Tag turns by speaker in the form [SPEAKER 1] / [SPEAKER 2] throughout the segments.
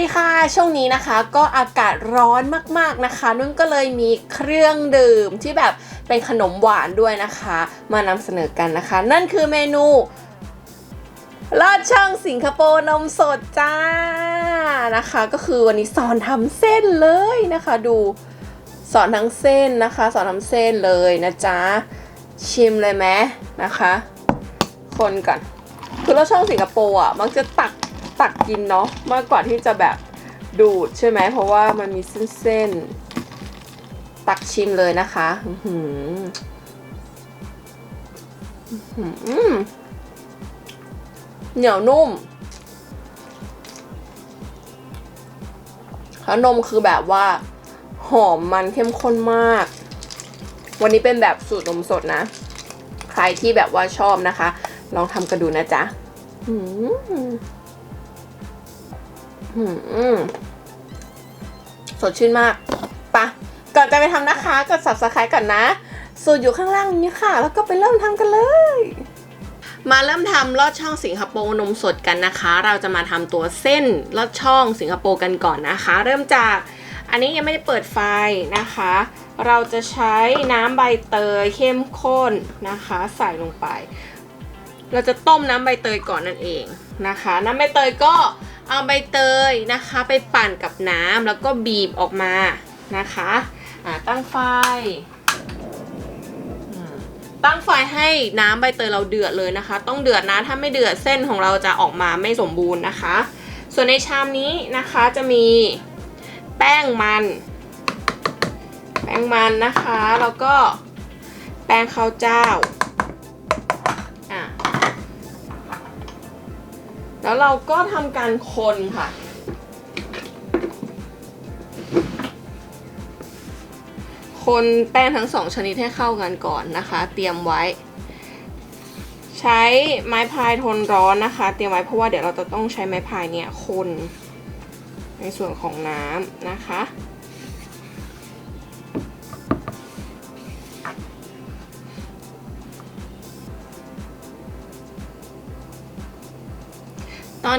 [SPEAKER 1] ดีค่ะ ช่วงนี้นะคะ ก็อากาศร้อนมากๆนะคะ นุ่นก็เลยมีเครื่องดื่มที่แบบเป็นขนมหวานด้วยนะคะ มานำเสนอกันนะคะ นั่นคือเมนูลอดช่องสิงคโปร์นมสดจ้านะคะ ก็คือวันนี้สอนทำเส้นเลยนะคะ ดูสอนทั้งเส้นนะคะ สอนทำเส้นเลยนะจ๊ะชิมเลยไหมนะคะ คนก่อนคือลอดช่องสิงคโปร์อะมักจะตัก ตักกินเนาะมากกว่าที่จะแบบดูดใช่ไหมเพราะว่ามันมีเส้นๆตักชิมเลยนะคะอื้อหืออื้อหือเหนียวนุ่มแล้วนมคือแบบว่าหอมมันเข้มข้นมาก วันนี้เป็นแบบสูตรนมสดนะ ใครที่แบบว่าชอบนะคะ ลองทำกันดูนะจ๊ะ อืม สดชื่นมากปะก่อนจะไปทำนะคะกด subscribe ก่อนนะสูตรอยู่ข้างล่างนี้ค่ะ แล้วก็ไปเริ่มทำกันเลย มาเริ่มทำลอดช่องสิงคโปร์นมสดกันนะคะ เราจะมาทำตัวเส้นลอดช่องสิงคโปร์กันก่อนนะคะ เริ่มจากอันนี้ยังไม่ได้เปิดไฟนะคะ เราจะใช้น้ำใบเตยเข้มข้นนะคะ ใส่ลงไป เราจะต้มน้ำใบเตยก่อนนั่นเองนะคะ น้ำใบเตยก็ เอาใบเตยนะคะ ไปปั่นกับน้ำแล้วก็บีบออกมานะคะอ่าตั้งไฟ ตั้งไฟให้น้ำใบเตยเราเดือดเลยนะคะ ต้องเดือดนะถ้าไม่เดือดเส้นของเราจะออกมาไม่สมบูรณ์นะคะ ส่วนในชามนี้นะคะจะมีแป้งมัน แป้งมันนะคะแล้วก็แป้งข้าวเจ้า แล้วเราก็ทำการคนค่ะ คนแป้งทั้งสองชนิดให้เข้ากันก่อนนะคะ เตรียมไว้ ใช้ไม้พายทนร้อนนะคะ เตรียมไว้เพราะว่าเดี๋ยวเราจะต้องใช้ไม้พายเนี่ยคนในส่วนของน้ำนะคะ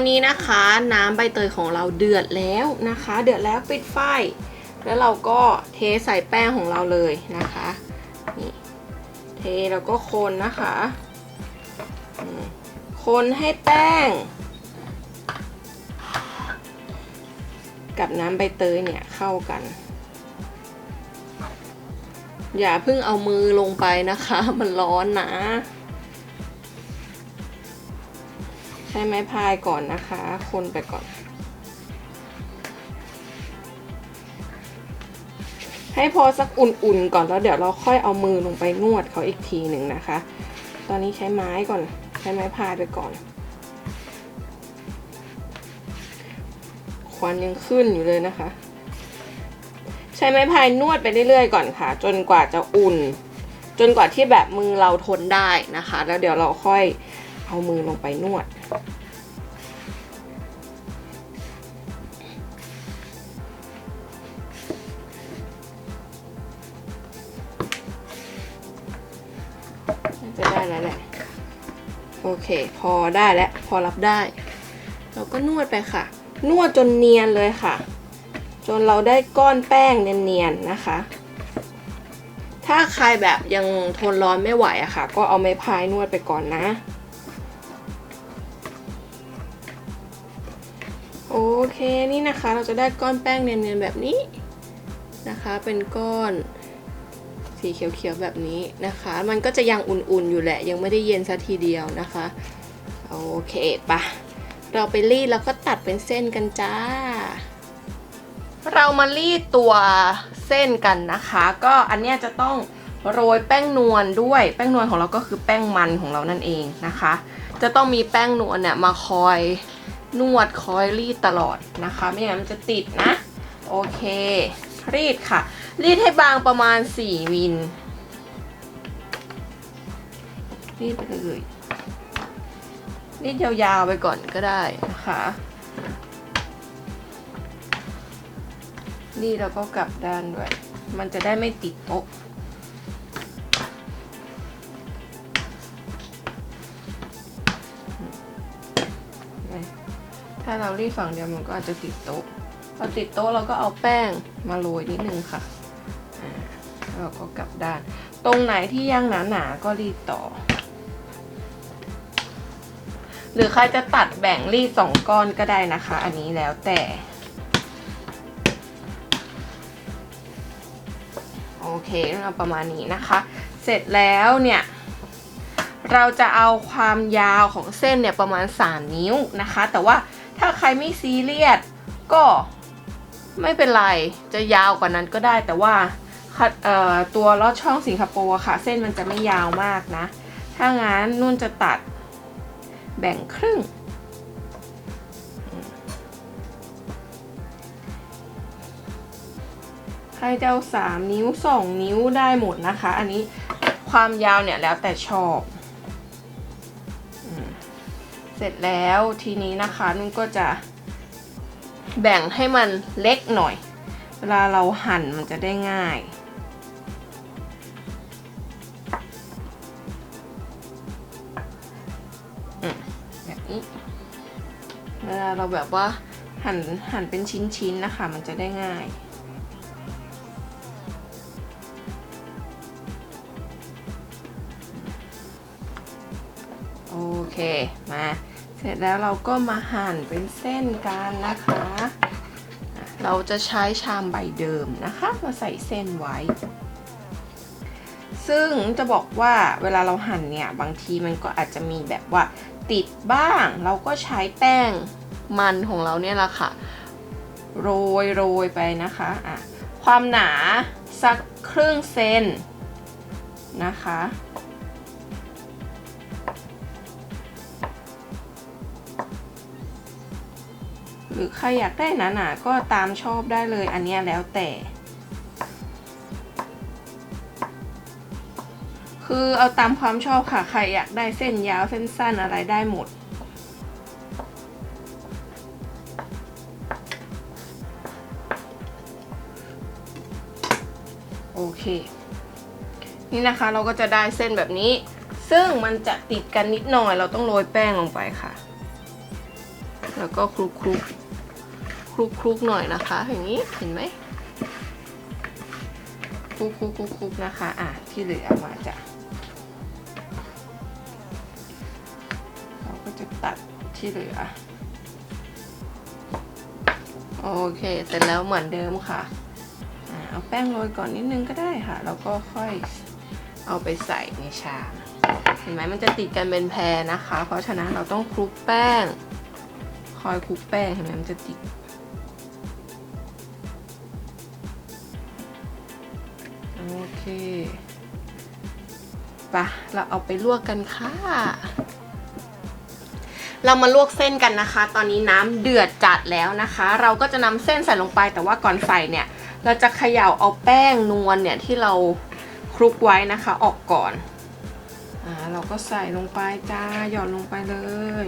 [SPEAKER 1] อนนี้นะคะน้ำใบเตยของเราเดือดแล้วนะคะ เดือดแล้วปิดไฟ แล้วเราก็เทใส่แป้งของเราเลยนะคะนี่เทแล้วก็คนนะคะคนให้แป้ง กับน้ำใบเตยเนี่ยเข้ากัน อย่าเพิ่งเอามือลงไปนะคะ มันร้อนนะ ใช้ไม้พายก่อนนะคะ คนไปก่อน ให้พอสักอุ่นๆก่อนแล้วเดี๋ยวเราค่อยเอามือลงไปนวดเขาอีกทีหนึ่งนะคะ ตอนนี้ใช้ไม้ก่อน ใช้ไม้พายไปก่อนควันยังขึ้นอยู่เลยนะคะ ใช้ไม้พายนวดไปเรื่อยๆ ก่อนค่ะ จนกว่าจะอุ่น จนกว่าที่แบบมือเราทนได้นะคะ แล้วเดี๋ยวเราค่อย เอามือลงไปนวด จะได้แล้วแหละ โอเค พอได้แล้ว พอรับได้ เราก็นวดไปค่ะ นวดจนเนียนเลยค่ะ จนเราได้ก้อนแป้งเนียนๆนะคะถ้าใครแบบยังทนร้อนไม่ไหวอะค่ะ ก็เอาไม้พายนวดไปก่อนนะ เคนี่นะคะเราจะได้ก้อนแป้งเนียนๆแบบนี้นะคะ เป็นก้อนสีเขียวๆแบบนี้นะคะ มันก็จะยังอุ่นๆอยู่แหละ ยังไม่ได้เย็นซะทีเดียวนะคะโอเคปะเราไปรีดแล้วก็ตัดเป็นเส้นกันจ้า เรามารีดตัวเส้นกันนะคะ ก็อันเนี้ยจะต้องโรยแป้งนวลด้วย แป้งนวลของเราก็คือแป้งมันของเรานั่นเองนะคะ จะต้องมีแป้งนวลเนี่ยมาคอย นวดคอยรีดตลอดนะคะ ไม่งั้นมันจะติดนะ โอเค รีดค่ะ รีดให้บางประมาณ 4 มิลรีดไปเลยรีดยาวๆไปก่อนก็ได้นะคะรีดแล้วก็กลับด้านด้วย มันจะได้ไม่ติดโต๊ะ เรารีดฝั่งเดียวมันก็อาจจะติดโต๊ะพอติดโต๊ะเราก็เอาแป้งมาโรยนิดนึงค่ะแล้วเราก็กลับด้าน ตรงไหนที่ยังหนาๆก็รีดต่อ หรือใครจะตัดแบ่งรีดสองก้อนก็ได้นะคะ อันนี้แล้วแต่โอเคเราประมาณนี้นะคะ เสร็จแล้วเนี่ย เราจะเอาความยาวของเส้นเนี่ยประมาณ 3 นิ้วนะคะ แต่ว่า ถ้าใครไม่ซีเรียสก็ไม่เป็นไร จะยาวกว่านั้นก็ได้ แต่ว่าตัวลอดช่องสิงคโปร์ค่ะ เส้นมันจะไม่ยาวมากนะ ถ้างั้นนุ่นจะตัดแบ่งครึ่ง ใครจะเอาสามนิ้วสองนิ้วได้หมดนะคะ อันนี้ความยาวเนี่ยแล้วแต่ชอบ เสร็จแล้วทีนี้นะคะนุ่นก็จะแบ่งให้มันเล็กหน่อย เวลาเราหั่นมันจะได้ง่ายแบบนี้ เวลาเราแบบว่าหั่นหั่นเป็นชิ้นๆนะคะ มันจะได้ง่ายโอเค มา เสร็จแล้วเราก็มาหั่นเป็นเส้นกันนะคะ เราจะใช้ชามใบเดิมนะคะ มาใส่เส้นไว้ ซึ่งจะบอกว่าเวลาเราหั่นเนี่ยบางทีมันก็อาจจะมีแบบว่าติดบ้าง เราก็ใช้แป้งมันของเราเนี่ยแหละค่ะ โรยโรยไปนะคะอะความหนาสักครึ่งเซนนะคะ หรือใครอยากได้หนาๆก็ตามชอบได้เลยอันนี้แล้วแต่ คือเอาตามความชอบค่ะ ใครอยากได้เส้นยาวเส้นสั้นอะไรได้หมดโอเค นี่นะคะเราก็จะได้เส้นแบบนี้ ซึ่งมันจะติดกันนิดหน่อย เราต้องโรยแป้งลงไปค่ะ แล้วก็คลุกคลุก คลุกคลุกหน่อยนะคะ อย่างนี้เห็นไหมคลุกคลุกคลุกคลุกนะคะ อะ ที่เหลือมาจะเราก็จะตัดที่เหลือ โอเค เสร็จแล้วเหมือนเดิมค่ะอะเอาแป้งโรยก่อนนิดนึงก็ได้ค่ะ แล้วก็ค่อยเอาไปใส่ในชามเห็นไหมมันจะติดกันเป็นแพรนะคะ เพราะฉะนั้นเราต้องคลุกแป้ง คอยคลุกแป้งเห็นไหมมันจะติด เคปะเราเอาไปลวกกันค่ะ เรามาลวกเส้นกันนะคะ ตอนนี้น้ำเดือดจัดแล้วนะคะ เราก็จะนำเส้นใส่ลงไปแต่ว่าก่อนใส่เนี่ย เราจะเขย่าเอาแป้งนวลเนี่ยที่เราคลุกไว้นะคะออกก่อนอ่าเราก็ใส่ลงไปจ้าหย่อนลงไปเลย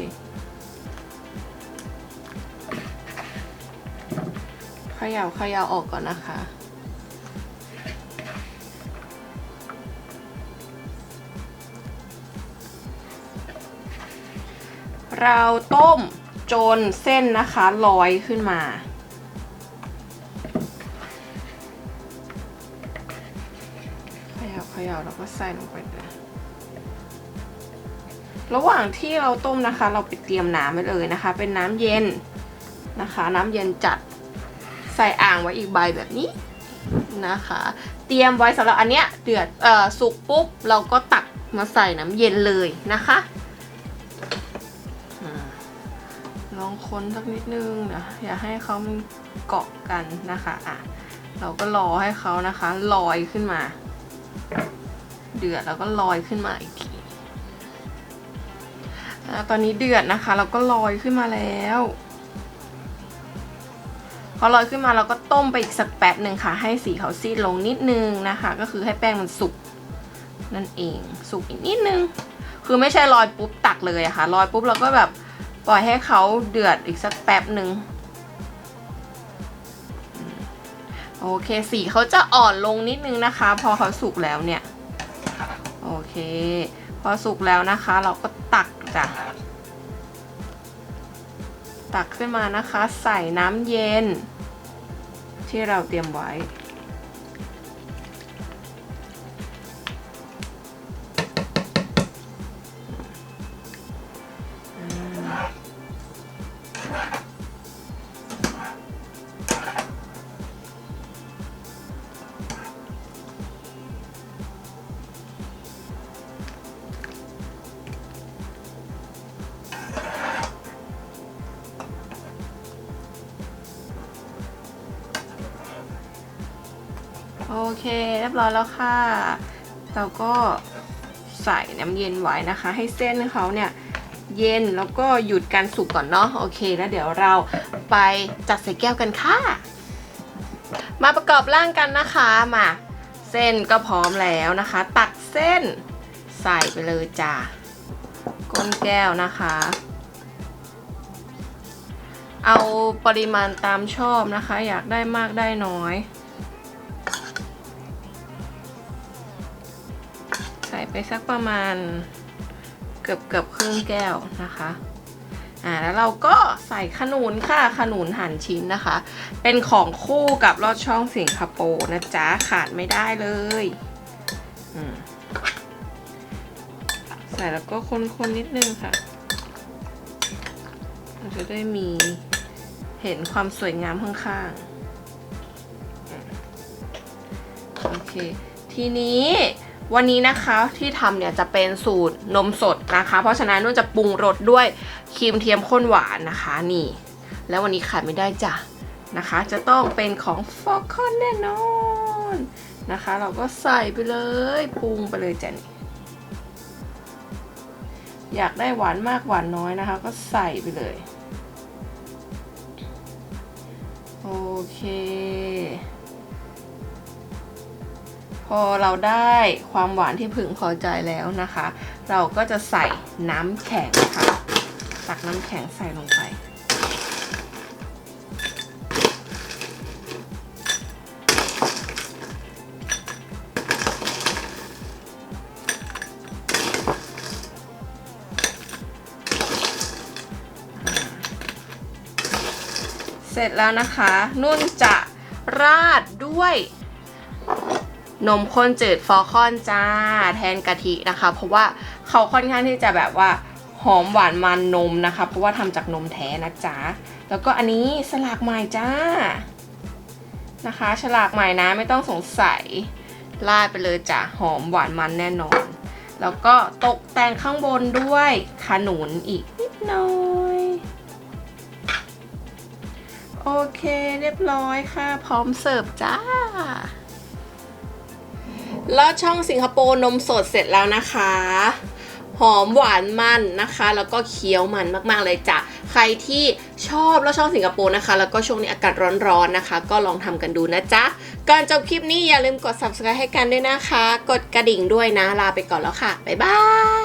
[SPEAKER 1] เขย่าเขย่าออกก่อนนะคะ เราต้มจนเส้นนะคะลอยขึ้นมา ขย่าเขย่าแล้วก็ใส่ลงไปเลยระหว่างที่เราต้มนะคะ เราไปเตรียมน้ำไว้เลยนะคะ เป็นน้ำเย็นนะคะ น้ำเย็นจัดใส่อ่างไว้อีกใบแบบนี้นะคะ เตรียมไว้สำหรับอันเนี้ยเดือดเอ่อสุกปุ๊บเราก็ตักมาใส่น้ำเย็นเลยนะคะ ลองค้นสักนิดนึงนะอย่าให้เขามันเกาะกันนะคะอะเราก็รอให้เขานะคะลอยขึ้นมา เดือดแล้วก็ลอยขึ้นมาอีกทีตอนนี้เดือดนะคะเราก็ลอยขึ้นมาแล้วพอลอยขึ้นมาเราก็ต้มไปอีกสักแป๊บหนึ่งค่ะ ให้สีเขาซีดลงนิดนึงนะคะ ก็คือให้แป้งมันสุกนั่นเองสุกอีกนิดนึง คือไม่ใช่ลอยปุ๊บตักเลยอะค่ะลอยปุ๊บเราก็แบบ ปล่อยให้เขาเดือดอีกสักแป๊บหนึ่งโอเคสีเขาจะอ่อนลงนิดนึงนะคะ พอเขาสุกแล้วเนี่ย โอเค พอสุกแล้วนะคะ เราก็ตักจ้ะตักขึ้นมานะคะ ใส่น้ำเย็น ที่เราเตรียมไว้ เคเรียบร้อยแล้วค่ะ เราก็ใส่น้ำเย็นไว้นะคะ ให้เส้นเขาเนี่ยเย็นแล้วก็หยุดการสุกก่อนเนาะโอเค แล้วเดี๋ยวเราไปจัดใส่แก้วกันค่ะ มาประกอบร่างกันนะคะมาเส้นก็พร้อมแล้วนะคะ ตักเส้นใส่ไปเลยจ้าก้นแก้วนะคะ เอาปริมาณตามชอบนะคะ อยากได้มากได้น้อย ไปสักประมาณเกือบเกือบครึ่งแก้วนะคะอ่าแล้วเราก็ใส่ขนุนค่ะขนุนหั่นชิ้นนะคะ เป็นของคู่กับลอดช่องสิงคโปร์นะจ๊ะขาดไม่ได้เลยอืมใส่แล้วก็คนๆนิดนึงค่ะเราจะได้มีเห็นความสวยงามข้างๆโอเค ทีนี้ วันนี้นะคะที่ทำเนี่ยจะเป็นสูตรนมสดนะคะ เพราะฉะนั้นนุ่นจะปรุงรสด้วยครีมเทียมข้นหวานนะคะนี่ แล้ววันนี้ขาดไม่ได้จ้ะนะคะ จะต้องเป็นของฟอคอนแน่นอนนะคะ เราก็ใส่ไปเลยปรุงไปเลยจ้ะนี่อยากได้หวานมากหวานน้อยนะคะ ก็ใส่ไปเลย โอเค อเราได้ความหวานที่พึงพอใจแล้วนะคะ เราก็จะใส่น้ำแข็งค่ะ ตักน้ำแข็งใส่ลงไป เสร็จแล้วนะคะ นุ่นจะราดด้วย นมข้นจืดฟอคอนจ้าแทนกะทินะคะ เพราะว่าเขาค่อนข้างที่จะแบบว่าหอมหวานมันนมนะคะ เพราะว่าทำจากนมแท้นะจ๊ะแล้วก็อันนี้สลากใหม่จ้านะคะ ฉลากใหม่นะไม่ต้องสงสัยราดไปเลยจ้ะหอมหวานมันแน่นอน แล้วก็ตกแต่งข้างบนด้วยขนุนอีกนิดหน่อยโอเคเรียบร้อยค่ะ พร้อมเสิร์ฟจ้า ลอดช่องสิงคโปร์นมสดเสร็จแล้วนะคะ หอมหวานมันนะคะ แล้วก็เคี้ยวมันมากๆเลยจ้ะใครที่ชอบลอดช่องสิงคโปร์นะคะ แล้วก็ช่วงนี้อากาศร้อนๆนะคะ ก็ลองทำกันดูนะจ๊ะก่อนจบคลิปนี้อย่าลืมกด subscribe ให้กันด้วยนะคะ กดกระดิ่งด้วยนะลาไปก่อนแล้วค่ะบ๊ายบาย